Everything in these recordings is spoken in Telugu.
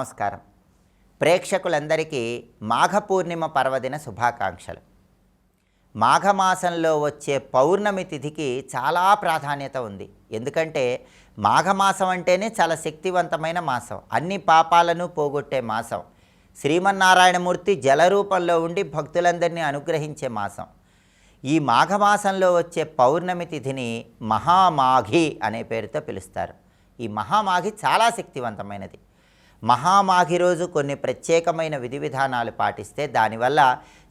నమస్కారం. ప్రేక్షకులందరికీ మాఘ పూర్ణిమ పర్వదిన శుభాకాంక్షలు. మాఘమాసంలో వచ్చే పౌర్ణమి తిథికి చాలా ప్రాధాన్యత ఉంది. ఎందుకంటే మాఘమాసం అంటేనే చాలా శక్తివంతమైన మాసం. అన్ని పాపాలను పోగొట్టే మాసం. శ్రీమన్నారాయణమూర్తి జల రూపంలో ఉండి భక్తులందరినీ అనుగ్రహించే మాసం. ఈ మాఘమాసంలో వచ్చే పౌర్ణమి తిథిని మహామాఘి అనే పేరుతో పిలుస్తారు. ఈ మహామాఘి చాలా శక్తివంతమైనది. మహామాఘి రోజు కొన్ని ప్రత్యేకమైన విధి విధానాలు పాటిస్తే దానివల్ల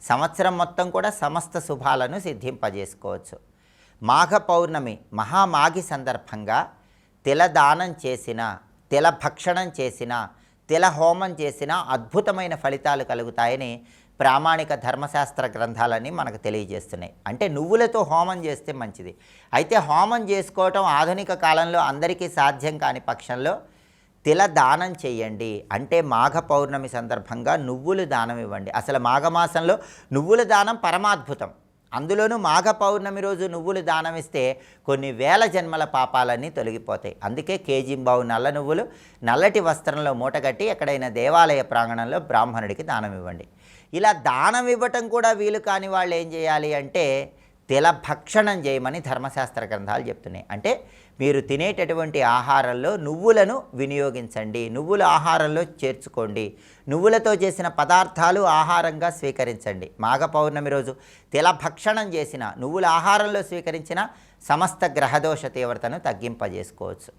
సంవత్సరం మొత్తం కూడా సమస్త శుభాలను సిద్ధింపజేసుకోవచ్చు. మాఘ పౌర్ణమి మహామాఘి సందర్భంగా తిలదానం చేసిన తిల భక్షణం చేసిన తిల హోమం చేసిన అద్భుతమైన ఫలితాలు కలుగుతాయని ప్రామాణిక ధర్మశాస్త్ర గ్రంథాలన్నీ మనకు తెలియజేస్తున్నాయి. అంటే నువ్వులతో హోమం చేస్తే మంచిది. అయితే హోమం చేసుకోవటం ఆధునిక కాలంలో అందరికీ సాధ్యం కాని పక్షంలో తిల దానం చేయండి. అంటే మాఘ పౌర్ణమి సందర్భంగా నువ్వులు దానం ఇవ్వండి. అసలు మాఘమాసంలో నువ్వుల దానం పరమాద్భుతం. అందులోనూ మాఘ పౌర్ణమి రోజు నువ్వులు దానం ఇస్తే కొన్ని వేల జన్మల పాపాలన్నీ తొలగిపోతాయి. అందుకే కేజీంబావు నల్ల నువ్వులు నల్లటి వస్త్రంలో మూటగట్టి ఎక్కడైనా దేవాలయ ప్రాంగణంలో బ్రాహ్మణుడికి దానం ఇవ్వండి. ఇలా దానం ఇవ్వటం కూడా వీలు కాని వాళ్ళు ఏం చేయాలి అంటే తిల భక్షణం చేయమని ధర్మశాస్త్ర గ్రంథాలు చెప్తున్నాయి. అంటే మీరు తినేటటువంటి ఆహారంలో నువ్వులను వినియోగించండి. నువ్వుల ఆహారంలో చేర్చుకోండి. నువ్వులతో చేసిన పదార్థాలు ఆహారంగా స్వీకరించండి. మాఘ పౌర్ణమి రోజు తిల భక్షణం చేసిన నువ్వుల ఆహారంలో స్వీకరించిన సమస్త గ్రహదోష తీవ్రతను తగ్గింపజేసుకోవచ్చు.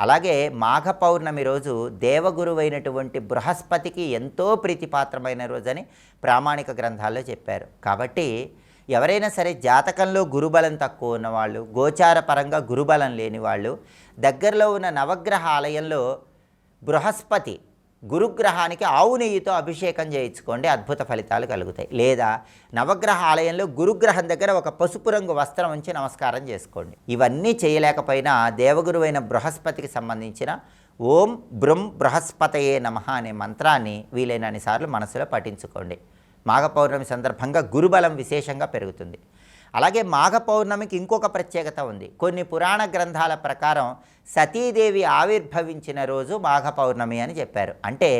అలాగే మాఘ పౌర్ణమి రోజు దేవగురువైనటువంటి బృహస్పతికి ఎంతో ప్రీతిపాత్రమైన రోజని ప్రామాణిక గ్రంథాల్లో చెప్పారు. కాబట్టి ఎవరైనా సరే జాతకంలో గురుబలం తక్కువ ఉన్నవాళ్ళు గోచార పరంగా గురుబలం లేని వాళ్ళు దగ్గరలో ఉన్న నవగ్రహ ఆలయంలో బృహస్పతి గురుగ్రహానికి ఆవు నెయ్యితో అభిషేకం చేయించుకోండి అద్భుత ఫలితాలు కలుగుతాయి. లేదా నవగ్రహ ఆలయంలో గురుగ్రహం దగ్గర ఒక పసుపు రంగు వస్త్రం ఉంచి నమస్కారం చేసుకోండి. ఇవన్నీ చేయలేకపోయినా దేవగురువైన బృహస్పతికి సంబంధించిన ఓం బృం బృహస్పతయే నమ అనే మంత్రాన్ని వీలైనన్ని సార్లు మనసులో పఠించుకోండి. మాఘ పౌర్ణమి సందర్భంగా గురుబలం విశేషంగా పెరుగుతుంది. అలాగే మాఘ పౌర్ణమికి ఇంకొక ప్రత్యేకత ఉంది. కొన్ని పురాణ గ్రంథాల ప్రకారం సతీదేవి ఆవిర్భవించిన రోజు మాఘ పౌర్ణమి అని చెప్పారు. అంటే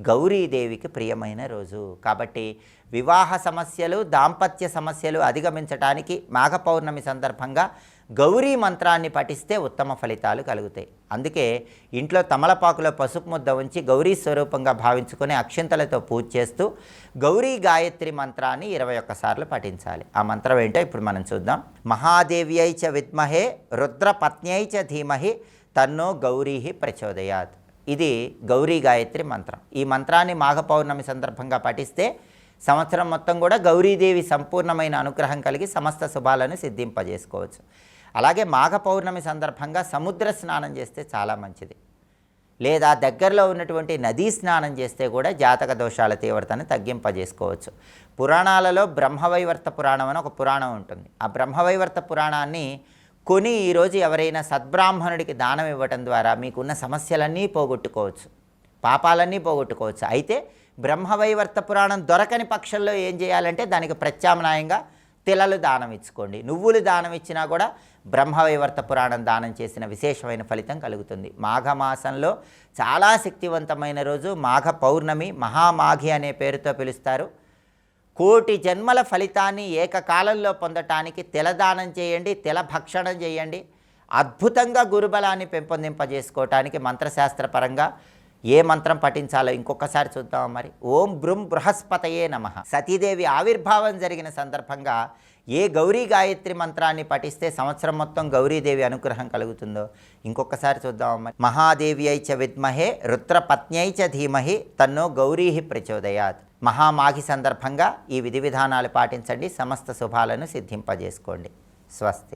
గౌరీదేవికి ప్రియమైన రోజు. కాబట్టి వివాహ సమస్యలు దాంపత్య సమస్యలు అధిగమించడానికి మాఘ పౌర్ణమి సందర్భంగా గౌరీ మంత్రాన్ని పఠిస్తే ఉత్తమ ఫలితాలు కలుగుతాయి. అందుకే ఇంట్లో తమలపాకులో పసుపు ముద్ద ఉంచి గౌరీ స్వరూపంగా భావించుకొని అక్షింతలతో పూజ చేస్తూ గౌరీ గాయత్రి మంత్రాన్ని ఇరవై ఒక్కసార్లు పఠించాలి. ఆ మంత్రం ఏంటో ఇప్పుడు మనం చూద్దాం. మహాదేవి చ విద్మహే రుద్రపత్న్యై చ ధీమహి తన్నో గౌరీ ప్రచోదయాత్. ఇది గౌరీ గాయత్రి మంత్రం. ఈ మంత్రాన్ని మాఘ పౌర్ణమి సందర్భంగా పఠిస్తే సంవత్సరం మొత్తం కూడా గౌరీదేవి సంపూర్ణమైన అనుగ్రహం కలిగి సమస్త శుభాలను సిద్ధింపజేసుకోవచ్చు. అలాగే మాఘ పౌర్ణమి సందర్భంగా సముద్ర స్నానం చేస్తే చాలా మంచిది. లేదా దగ్గరలో ఉన్నటువంటి నదీ స్నానం చేస్తే కూడా జాతక దోషాల తీవ్రతను తగ్గింపజేసుకోవచ్చు. పురాణాలలో బ్రహ్మవైవర్త పురాణం అని ఒక పురాణం ఉంటుంది. ఆ బ్రహ్మవైవర్త పురాణాన్ని కొని ఈరోజు ఎవరైనా సద్బ్రాహ్మణుడికి దానం ఇవ్వటం ద్వారా మీకున్న సమస్యలన్నీ పోగొట్టుకోవచ్చు. పాపాలన్నీ పోగొట్టుకోవచ్చు. అయితే బ్రహ్మవైవర్త పురాణం దొరకని పక్షంలో ఏం చేయాలంటే దానికి ప్రత్యామ్నాయంగా తిలలు దానం ఇచ్చుకోండి. నువ్వులు దానం ఇచ్చినా కూడా బ్రహ్మవైవర్త పురాణం దానం చేసిన విశేషమైన ఫలితం కలుగుతుంది. మాఘమాసంలో చాలా శక్తివంతమైన రోజు మాఘ పౌర్ణమి మహామాఘి అనే పేరుతో పిలుస్తారు. కోటి జన్మల ఫలితాన్ని ఏకకాలంలో పొందటానికి తిలదానం చేయండి తిల భక్షణం చేయండి. అద్భుతంగా గురుబలాన్ని పెంపొందింపజేసుకోవటానికి మంత్రశాస్త్రపరంగా ఏ మంత్రం పఠించాలో ఇంకొకసారి చూద్దాం మరి. ఓం బృం బృహస్పతయే నమ. సతీదేవి ఆవిర్భావం జరిగిన సందర్భంగా ఏ గౌరీ గాయత్రి మంత్రాన్ని పఠిస్తే సంవత్సరం మొత్తం గౌరీదేవి అనుగ్రహం కలుగుతుందో ఇంకొకసారి చూద్దాం మరి. మహాదేవి చ విద్మహే రుద్రపత్న్యై చ ధీమహి తన్నో గౌరీ ప్రచోదయాత్. మహామాఘి సందర్భంగా ఈ విధి విధానాలు పాటించండి సమస్త శుభాలను సిద్ధింపజేసుకోండి. స్వస్తి.